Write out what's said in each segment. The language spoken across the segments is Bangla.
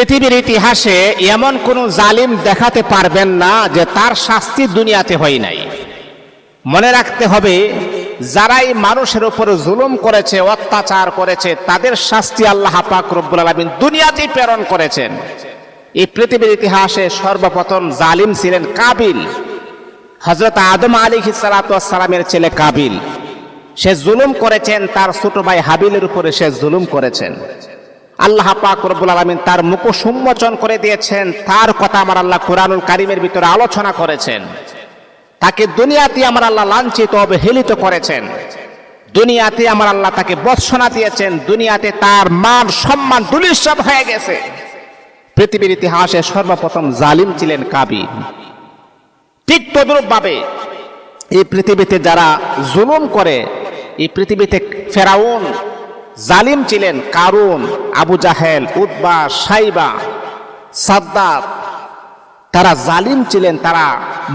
পৃথিবীর ইতিহাসে এমন কোনো জালিম দেখাতে পারবেন না যে তার শাস্তি দুনিয়াতে হয় নাই। মনে রাখতে হবে, যারাই মানুষের উপর জুলুম করেছে, অত্যাচার করেছে, তাদের শাস্তি আল্লাহ পাক রব্বুল আলমিন দুনিয়াতেই প্রেরণ করেছেন। এই পৃথিবীর ইতিহাসে সর্বপ্রথম জালিম ছিলেন কাবিল। হজরত আদম আলী সালামের ছেলে কাবিল। সে জুলুম করেছেন, তার ছোট ভাই হাবিলের উপরে সে জুলুম করেছেন। আল্লাহ পাক রব্বুল আলমিন তার মুখ সুম্মোচন করে দিয়েছেন। তার কথা আমার আল্লাহ কোরআনুল কারিমের ভিতরে আলোচনা করেছেন। তাকে দুনিয়াতে আমার আল্লাহ লাঞ্ছিত, অবহেলিত করেছেন। দুনিয়াতে আমার আল্লাহ তাকে বৎসনা দিয়েছেন। দুনিয়াতে তার মান সম্মান দুলিশ্বাব হয়ে গেছে। পৃথিবীর ইতিহাসে সর্বপ্রথম জালিম ছিলেন কাবিল ঠিক তদ্রূপভাবে এই পৃথিবীতে যারা জুলুম করে, এই পৃথিবীতে ফেরাউন জালিম ছিলেন কারুন, আবু জাহেল উদ্বা সাইবা, সাদ্দাত। তারা জালিম ছিলেন, তারা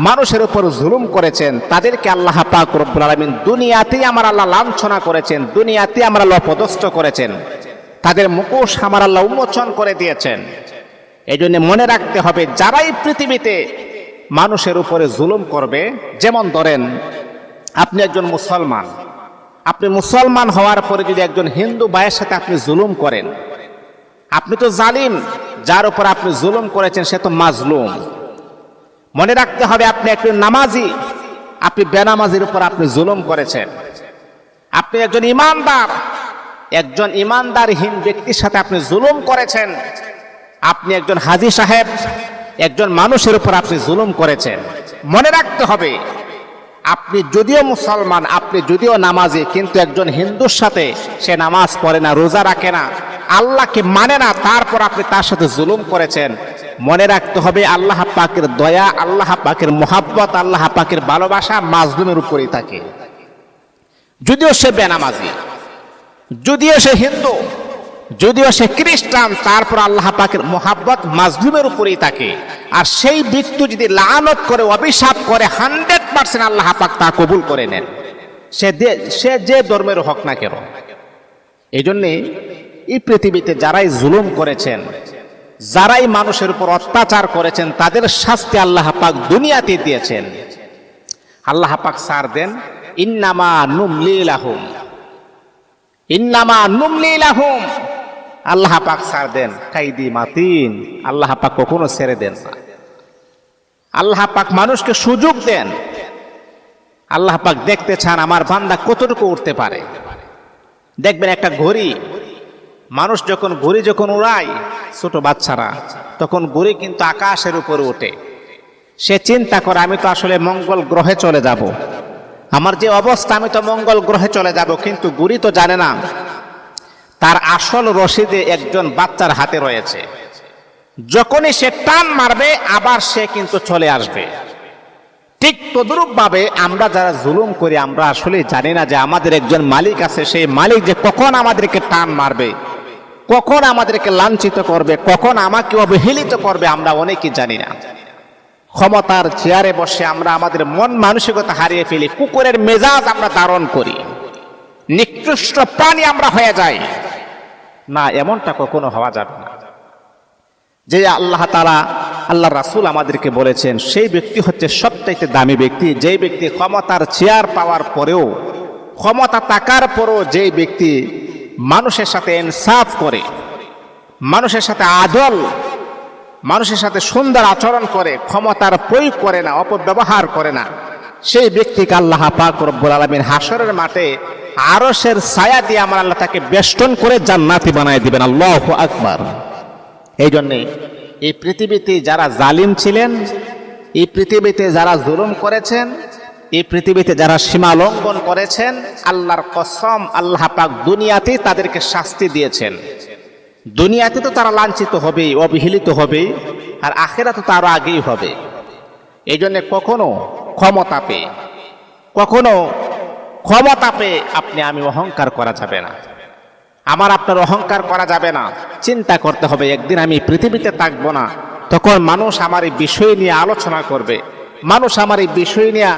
মানুষের উপর জুলুম করেছেন। তাদেরকে আল্লাহ পাক রব্বুল আলামিন দুনিয়াতেই আমার আল্লাহ লাঞ্ছনা করেছেন দুনিয়াতে আমার আল্লাহ পদস্থ করেছেন। তাদের মুখোশ আমার আল্লাহ উন্মোচন করে দিয়েছেন। এই জন্য মনে রাখতে হবে, যারাই পৃথিবীতে মানুষের উপরে জুলুম করবে, যেমন ধরেন, আপনি একজন মুসলমান আপনি মুসলমান হওয়ার পরে যদি একজন হিন্দু ভাইয়ের সাথে আপনি জুলুম করেন, আপনি তো জালিম, যার উপর আপনি জুলুম করেছেন সে তো মাজলুম। মনে রাখতে হবে আপনি একজন নামাজি, আপনি বেনামাজির উপর আপনি জুলুম করেছেন। আপনি একজন ইমানদার, একজন ইমানদারহীন ব্যক্তির সাথে আপনি জুলুম করেছেন। আপনি একজন হাজি সাহেব, একজন মানুষের উপর আপনি জুলুম করেছেন। মনে রাখতে হবে আপনি যদিও মুসলমান, আপনি যদিও নামাজি, কিন্তু একজন হিন্দুর সাথে সে নামাজ পড়ে না, রোজা রাখে না। আল্লাহকে মানে না, তারপর আপনি তার সাথে জুলুম করেছেন। মনে রাখতে হবে আল্লাহ পাকের দয়া, আল্লাহ পাকের মোহাব্বত, আল্লাহ পাকের ভালোবাসা মাজলুমের উপরেই থাকে। যদিও সে বেনামাজি, যদিও সে হিন্দু, যদিও সে খ্রিস্টান, তারপর আল্লাহ পাকের মোহাব্বত মাজলুমের উপরেই থাকে। আর সেই ব্যক্তি যদি লানত করে, অভিশাপ করে, হান্ড্রেড পার্সেন্ট আল্লাহ পাক তা কবুল করে নেন। সে সে যে ধর্মের হোক না কেন? এই জন্যে এই পৃথিবীতে যারাই জুলুম করেছেন, যারাই মানুষের উপর অত্যাচার করেছেন, তাদের শাস্তি আল্লাহ পাক দুনিয়াতে দিয়েছেন। আল্লাহ পাক সার দেন, ইন্নামা নুমলিলাহুম। ইন্নামা নুমলিলাহুম। আল্লাহ পাক সার দেন, কাইদি, মাতিন। আল্লাহ পাক কখনো ছেড়ে দেন না। আল্লাহ পাক মানুষকে সুযোগ দেন। আল্লাহ পাক দেখতে চান আমার বান্দা কতটুকু উঠতে পারে। দেখবেন একটা ঘড়ি, মানুষ যখন ঘড়ি যখন উড়ায়, ছোট বাচ্চারা, তখন ঘড়ি কিন্তু আকাশের উপরে ওঠে। সে চিন্তা করে, আমি তো আসলে মঙ্গল গ্রহে চলে যাব। আমার যে অবস্থা, আমি তো মঙ্গল গ্রহে চলে যাব, কিন্তু গুড়ি তো জানে না। তার আসল রশিদে একজন বাচ্চার হাতে রয়েছে। যখনই সে টান মারবে, আবার সে কিন্তু চলে আসবে। ঠিক তদরূপ ভাবে আমরা যারা জুলুম করি, আমরা আসলে জানি না যে আমাদের একজন মালিক আছে। সেই মালিক যে কখন আমাদেরকে টান মারবে, কখন আমাদেরকে লাঞ্ছিত করবে, কখন আমাকে অবহেলিত করবে, আমরা অনেকেই জানি না। ক্ষমতার চেয়ারে বসে আমরা আমাদের মন মানসিকতা হারিয়ে ফেলি, কুকুরের মেজাজ আমরা ধারণ করি। নিকৃষ্ট প্রাণী আমরা হয়ে যাই। না, এমনটা কখনো হওয়া যাবে না। যে আল্লাহ তারা আল্লাহ রাসুল আমাদেরকে বলেছেন, সেই ব্যক্তি হচ্ছে সবচাইতে দামি ব্যক্তি। যেই ব্যক্তি ক্ষমতার চেয়ার পাওয়ার পরেও, ক্ষমতা থাকার পরেও যেই ব্যক্তি মানুষের সাথে ইনসাফ করে, মানুষের সাথে আদল, মানুষের সাথে সুন্দর আচরণ করে, ক্ষমতার প্রয়োগ করে না, অপব্যবহার করে না, সেই ব্যক্তিকে আল্লাহ পাক রব্বুল আলমিন হাসরের মাঠে আরসের ছায়া দিয়ে আমার আল্লাহ তাকে বেষ্টন করে জান্নাতি বানায় দিবেন। আল্লাহ আকবার। এই জন্যে এই পৃথিবীতে যারা জালিম ছিলেন, এই পৃথিবীতে যারা জুলুম করেছেন, এই পৃথিবীতে যারা সীমা লঙ্ঘন করেছেন, আল্লাহর কসম আল্লাহ পাক দুনিয়াতেই তাদেরকে শাস্তি দিয়েছেন। দুনিয়াতে তো তারা লাঞ্ছিত হবেই, অবহেলিত হবেই, আর আখেরা তো তারও আগেই হবে। এই জন্যে কখনো ক্ষমতা পেয়ে, কখনো ক্ষমতা পেয়ে আপনি আমি অহংকার করা যাবে না। আমার আপনার অহংকার করা যাবে না। চিন্তা করতে হবে, একদিন আমি পৃথিবীতে থাকব না। তখন মানুষ আমার এই বিষয় নিয়ে আলোচনা করবে। মানুষ আমার এই বিষয় নিয়ে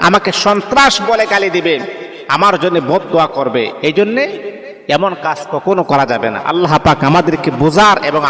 আমাকে সন্ত্রাস বলে গালি দিবে। আমার জন্য বদোয়া করবে। এই জন্যে এমন কাজ কখনো করা যাবে না। আল্লাহ পাক আমাদেরকে বোঝার এবং